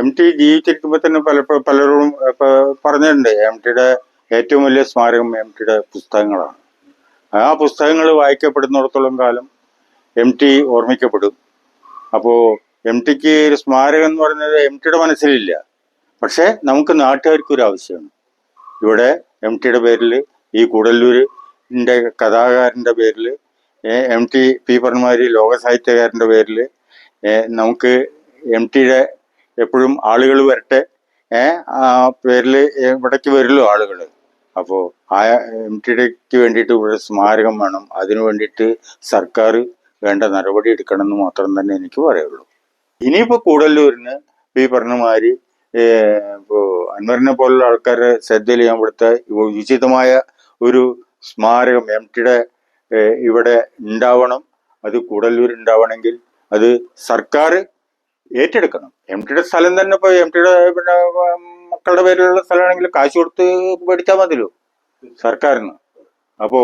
M T ജീവിച്ചിരിക്കുമ്പോൾ തന്നെ പലപ്പോഴും പലരോടും പറഞ്ഞിട്ടുണ്ട്. എം ടിയുടെ ഏറ്റവും വലിയ സ്മാരകം എം ടിയുടെ പുസ്തകങ്ങളാണ്. ആ പുസ്തകങ്ങൾ വായിക്കപ്പെടുന്നിടത്തോളം കാലം എം ടി ഓർമ്മിക്കപ്പെടും. അപ്പോൾ എം ടിക്ക് ഒരു സ്മാരകം എന്ന് പറയുന്നത് എം ടിയുടെ മനസ്സിലില്ല. പക്ഷേ നമുക്ക് നാട്ടുകാർക്ക് ഒരു ആവശ്യമാണ്. ഇവിടെ എം ടിയുടെ പേരിൽ ഈ കൂടല്ലൂരിന്റെ കഥാകാരന്റെ പേരിൽ എം ടി പി പർമാരി ലോക പേരിൽ നമുക്ക് എം ടിയുടെ എപ്പോഴും ആളുകൾ വരട്ടെ. പേരിൽ ഇവിടേക്ക് വരുമല്ലോ ആളുകൾ അപ്പോൾ ആ എം ടി ഡിക്ക് വേണ്ടിയിട്ട് ഇവിടെ സ്മാരകം വേണം. അതിനു വേണ്ടിയിട്ട് സർക്കാർ വേണ്ട നടപടി എടുക്കണം എന്ന് മാത്രം തന്നെ എനിക്ക് പറയുള്ളൂ. ഇനിയിപ്പോൾ കൂടല്ലൂരിന് ഈ പറഞ്ഞമാതിരി ഇപ്പോ അൻവറിനെ പോലുള്ള ആൾക്കാരെ ശ്രദ്ധയിൽ ചെയ്യാൻ ഇവിടുത്തെ ഉചിതമായ ഒരു സ്മാരകം എം ടിയുടെ ഇവിടെ ഉണ്ടാവണം. അത് കൂടല്ലൂർ ഉണ്ടാവണമെങ്കിൽ അത് സർക്കാർ ഏറ്റെടുക്കണം. എം ടിയുടെ സ്ഥലം തന്നെ ഇപ്പോൾ എം ടിയുടെ പിന്നെ മക്കളുടെ പേരിലുള്ള സ്ഥലമാണെങ്കിൽ കാശ് കൊടുത്ത് മേടിച്ചാൽ മതിയല്ലോ സർക്കാരിന്. അപ്പോ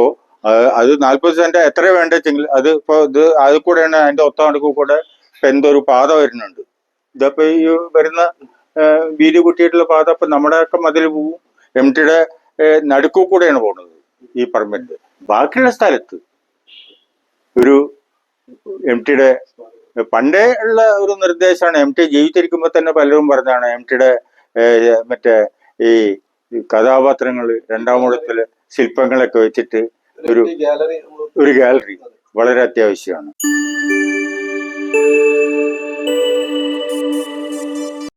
അത് നാൽപ്പത് സെന്റ് എത്ര വേണ്ടെങ്കിൽ അത് ഇപ്പൊ ഇത് അത് കൂടെയാണ് അതിന്റെ ഒത്ത നടുക്ക് കൂടെ ഇപ്പൊ എന്തൊരു പാത വരുന്നുണ്ട്. ഇതപ്പോ ഈ വരുന്ന വീതി കുട്ടിയിട്ടുള്ള പാത ഇപ്പൊ നമ്മുടെയൊക്കെ മതിൽ പോവും. എം ടിയുടെ നടുക്കു കൂടെയാണ് പോകുന്നത് ഈ പെർമിറ്റ്. ബാക്കിയുള്ള സ്ഥലത്ത് ഒരു എം ടിയുടെ പണ്ടേ ഉള്ള ഒരു നിർദ്ദേശമാണ് എം ടി ജീവിച്ചിരിക്കുമ്പോൾ തന്നെ പലരും പറഞ്ഞാണ് എം ടിയുടെ മറ്റേ ഈ കഥാപാത്രങ്ങൾ രണ്ടാമൂഴത്തിൽ ശില്പങ്ങളൊക്കെ വെച്ചിട്ട് ഒരു ഒരു ഗാലറി വളരെ അത്യാവശ്യമാണ്.